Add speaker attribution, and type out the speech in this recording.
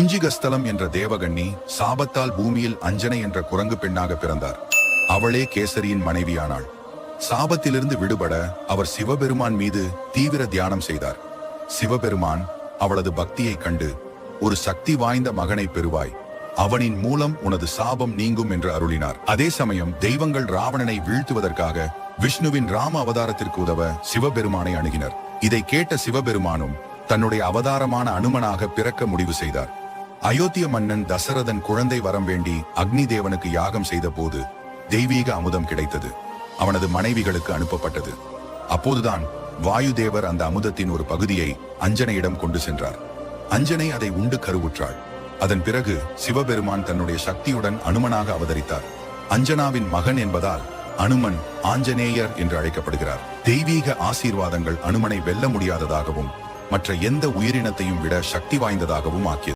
Speaker 1: குஞ்சிகஸ்தலம் என்ற தேவகண்ணி சாபத்தால் பூமியில் அஞ்சனை என்ற குரங்கு பெண்ணாக பிறந்தார். அவளே கேசரியின் மனைவியானாள். சாபத்திலிருந்து விடுபட அவர் சிவபெருமான் மீது தீவிர தியானம் செய்தார். சிவபெருமான் அவளது பக்தியைக் கண்டு ஒரு சக்தி வாய்ந்த மகனை பெறுவாய். அவனின் மூலம் உனது சாபம் நீங்கும் என்று அருளினார். அதே சமயம் தெய்வங்கள் ராவணனை வீழ்த்துவதற்காக விஷ்ணுவின் ராம அவதாரத்திற்கு உதவ சிவபெருமானை அணுகினர். இதை கேட்ட சிவபெருமானும் தன்னுடைய அவதாரமான அனுமனாக பிறக்க முடிவு செய்தார். அயோத்திய மன்னன் தசரதன் குழந்தை வரம் வேண்டி அக்னி தேவனுக்கு யாகம் செய்த போது தெய்வீக அமுதம் கிடைத்தது. அவனது மனைவிகளுக்கு அனுப்பப்பட்டது. அப்போதுதான் வாயுதேவர் அந்த அமுதத்தின் ஒரு பகுதியை அஞ்சனையிடம் கொண்டு சென்றார். அஞ்சனை அதை உண்டு கருவுற்றாள். அதன் பிறகு சிவபெருமான் தன்னுடைய சக்தியுடன் அனுமனாக அவதரித்தார். அஞ்சனாவின் மகன் என்பதால் அனுமன் ஆஞ்சநேயர் என்று அழைக்கப்படுகிறார். தெய்வீக ஆசீர்வாதங்கள் அனுமனை வெல்ல முடியாததாகவும் மற்ற எந்த உயிரினத்தையும் விட சக்தி வாய்ந்ததாகவும் ஆக்கியது.